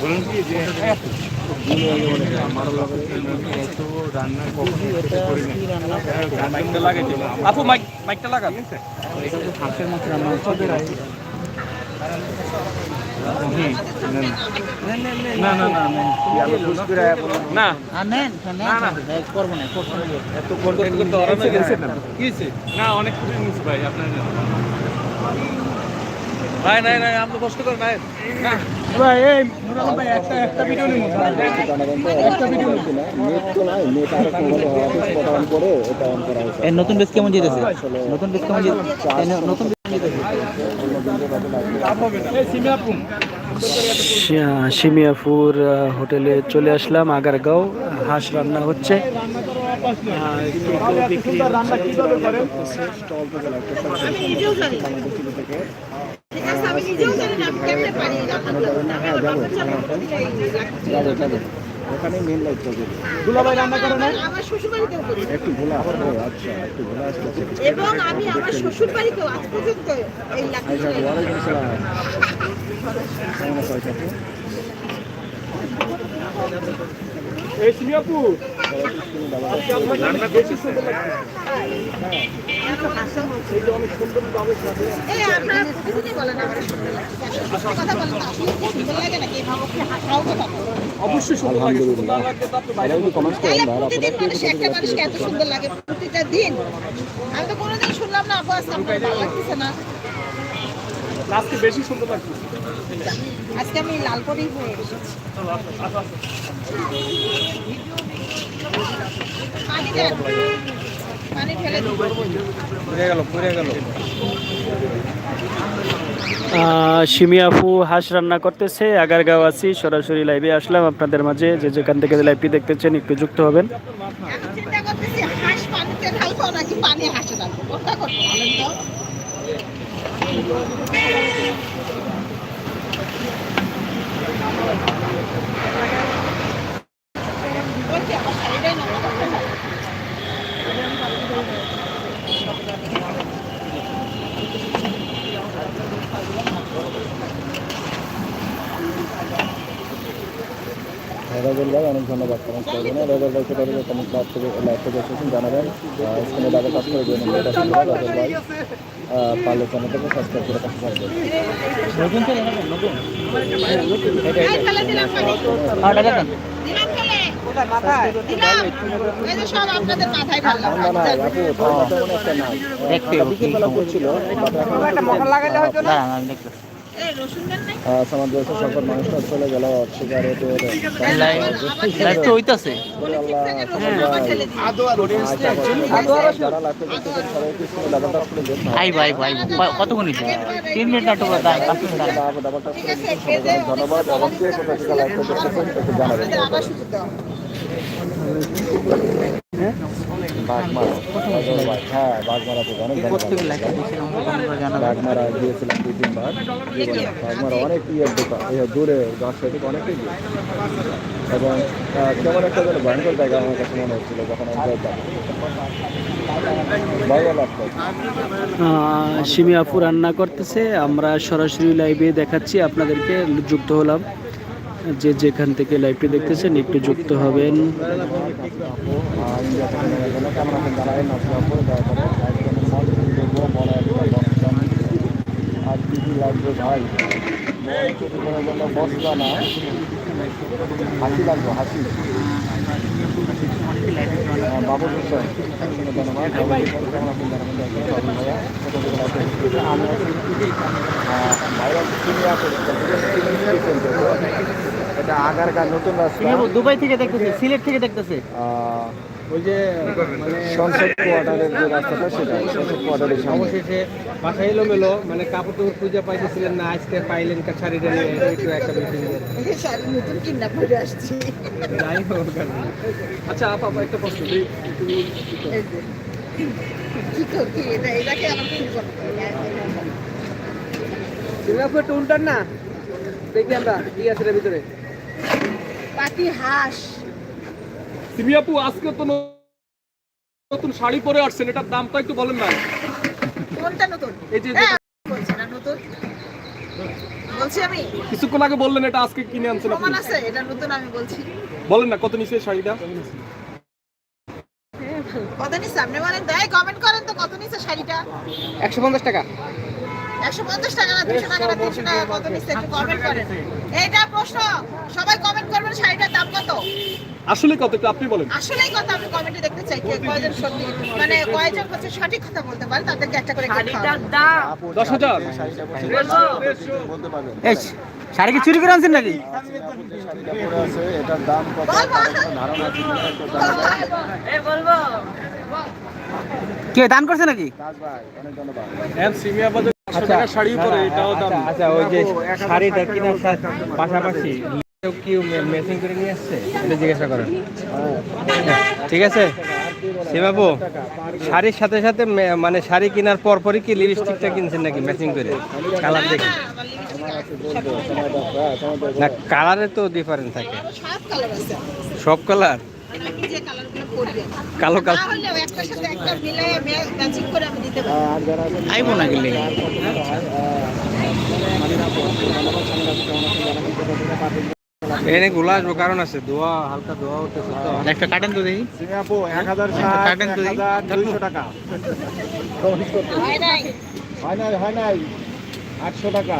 বলুন কি যে না মাইকটা লাগাই দিলাম আপু মাইক মাইকটা লাগান। হাঁসের মতো রান্না হচ্ছে না না না না। না করব না এত কন্টেন্ট করতে গেছে না কি হয়েছে? না অনেক কিছু নিউজ ভাই আপনার নাই নাই নাই আপনি কষ্ট করেন নাই ভাই এই ভাই একটা একটা ভিডিও নিব একটা ভিডিও এর নতুন বেস কেমন যেতেছে নতুন বেস কেমন এই নতুন বেস কেমন আহ, হোটেলে চলে আসলাম আগারগাঁও হাঁস রান্না হচ্ছে রান্না কীভাবে করেন আমি নিজেও জানি না। আমি কেমনে পারি। ওখানে মেন লাইট করবে দুলাভাই রান্না করে না আমার- আমার শ্বশুরবাড়িতেও করি। একটু ভোলা আচ্ছা একটু ভোলা আসতেছে এবং আমি আমার শ্বশুর বাড়িতেও আজ পর্যন্ত এই লাঠি আচ্ছা ওয়ালাইকুম আসসালাম কেমন আছো আপু? এই সিমিয়াপুর রান্না বেশি সুন্দর লাগছে অবশ্যই সুন্দর লাগে একটু মানুষকে এত সুন্দর লাগে প্রতিটা দিন। আমি তো কোনোদিন শুনলাম না আপু আজকে ভালো লাগতেছে না। আজকে বেশি সুন্দর লাগছে। আজকে আমি লাল করেই হয়ে এসেছি। পানি দেন। পানি ঢেলে পুড়ে গেল পুড়ে গেল। আহ, শিমিয়াপু হাঁস রান্না করতেছে আগারগাঁও আছি সরাসরি লাইভে আসলাম আপনাদের মাঝে। যে যেখান থেকে লাইভটি দেখতেছেন একটু যুক্ত হবেন। এখন চিন্তা করতেছি হাঁস পানিতে ঢালবো নাকি পানি হাঁসে ঢালবো কোনটা করব বলেন তো বলছি আমার শাড়িটাই নষ্ট করতে হবে। রাজল ভাই অনেক ধন্যবাদ কমেন্টস করবেন রাজল ভাই সেটা হলে কমেন্ট লাইভ থেকে লাইভ থেকে এসেছেন জানাবেন স্ক্রিনে দাদা কাজ করে দিয়ে নেবেন রাজল ভাই পারলে চ্যানেলটাকে সাবস্ক্রাইব করে পাশে থাকবেন। হ্যাঁ টাকা দেন দিলাম ফেলে। দিলাম। এই যে সব আপনাদের মাথায় ঢাললাম। না না আপু তোমার তেমন একটা না দেখতে হবে কি বিকেলবেলা করছিল বাট এখন না না আমি দেখতে এই রসুন দেন নাই? আহ, সমাজ ব্যবস্থা সকল মানুষরা চলে গেল সিগারেটের তো হইতাছে? লাগতে দেন আই ভাই ভাই কতক্ষণ হইছে? তিন মিনিট নাটক ধন্যবাদ অবশ্যই একটু জানাবেন রাজল ভাই হ্যাঁ বাগমারা থেকে অনেক বাগমারা গিয়েছিলাম দুই তিনবার অনেক ইয়ের দোকান দূরে থেকে অনেকটাই দূর এবং কেমন একটা যেন ভয়ঙ্কর জায়গা আমার কাছে মনে হচ্ছিল যখন আহ, শিমিয়াপু রান্না করতেছে আমরা সরাসরি লাইভে দেখাচ্ছি আপনাদেরকে যুক্ত হলাম। যে যেখান থেকে লাইভটি দেখতেছেন একটু যুক্ত হবেন আর ইন্ডিয়া থেকে নেওয়ার জন্য কেমন আছেন জানাবেন আপনার উপরে দয়া করে একদম মন দেখব বড় একটা বস্তা আর কি কি লাগবে ভাই। করার জন্য বস্তা না হাসি লাগবে হাসি বাবু আছে এটা আগারকার নতুন রাস্তা। দুবাই থেকে দেখতেছে সিলেট থেকে দেখতেছে। আহ, ওই যে মানে সংসদ কোয়ার্টারের যে রাস্তাটা সেটা সংসদ কোয়ার্টারের অবশেষে বাসায় এলো মেলো মানে কাপড় পাইতেছিলেন না আজকে পাইলেন কা শাড়িটা নিয়ে একটু একটা বিষয় শাড়ি নতুন কিনা পরে আসছি যাই হোক আচ্ছা আপা আপা, একটা প্রশ্ন দিই। তুমি এই যে। কি করছি এটা এটাকে আমার ফিল করতে সিঙ্গাপুর একটু না? দেখি আমরা কি আছে ভিতরে? পাখি হাঁস। সিমি আপু আজকে তো নতুন শাড়ি পরে আসছেন এটার দামটা একটু বলেন না। কোনটা নতুন? এই যে হ্যাঁ, বলছি না নতুন। বলছি আমি। কিছুক্ষণ আগে বললেন এটা আজকে কিনে আনছেন আপনি। প্রমাণ আছে এটা নতুন আমি বলছি। বলেন না কত নিচে শাড়িটা? কত নিচ্ছে আপনি বলেন দেয় কমেন্ট করেন তো কত নিচ্ছে শাড়িটা? একশো পঞ্চাশ টাকা। একশো পঞ্চাশ টাকা না দুশো টাকা না তিনশো টাকা কত নিচ্ছে একটু কমেন্ট করেন। এইটা প্রশ্ন সবাই কমেন্ট করবেন শাড়িটার দাম কত? আসলে কত একটু আপনি বলেন। আসলেই কথা আমি কমেন্টে দেখতে চাই কে কয়জন সত্যি মানে কয়জন হচ্ছে সঠিক কথা বলতে পারে তাদেরকে একটা করে gift খাওয়াবো। আপু দশ হাজার? যে শাড়িটা পরে বলতে পারবেন এই শাড়ি কি চুরি করে আনছেন নাকি? এটার দাম কত কোনো ধারণা আছে কিনা একটু কে দান করছে নাকি দাম। আচ্ছা ওই যে শাড়িটা কিনার পাশাপাশি কেউ কি করে নিয়ে আসছে? এটা জিজ্ঞাসা করেন। ঠিক আছে? শিবাবু শাড়ির সাথে সাথে মানে শাড়ি কেনার পর পরই কি লিপস্টিকটা কিনছেন নাকি ম্যাচিং করে? কালার দেখে। না, কালারে তো ডিফারেন্স থাকে। আরও সাত কালার আছে সব কালার কালো আইবো না গেলে। এনে গুলা আসব কারণ আছে দোয়া হালকা দোয়া উঠতেছে তো একটা কাটেন তো দেখি সিমি আপু এক হাজার কাটেন তো দেখি। দুইশো টাকা। হয় নাই। হয় নাই হয় নাই। আটশো টাকা।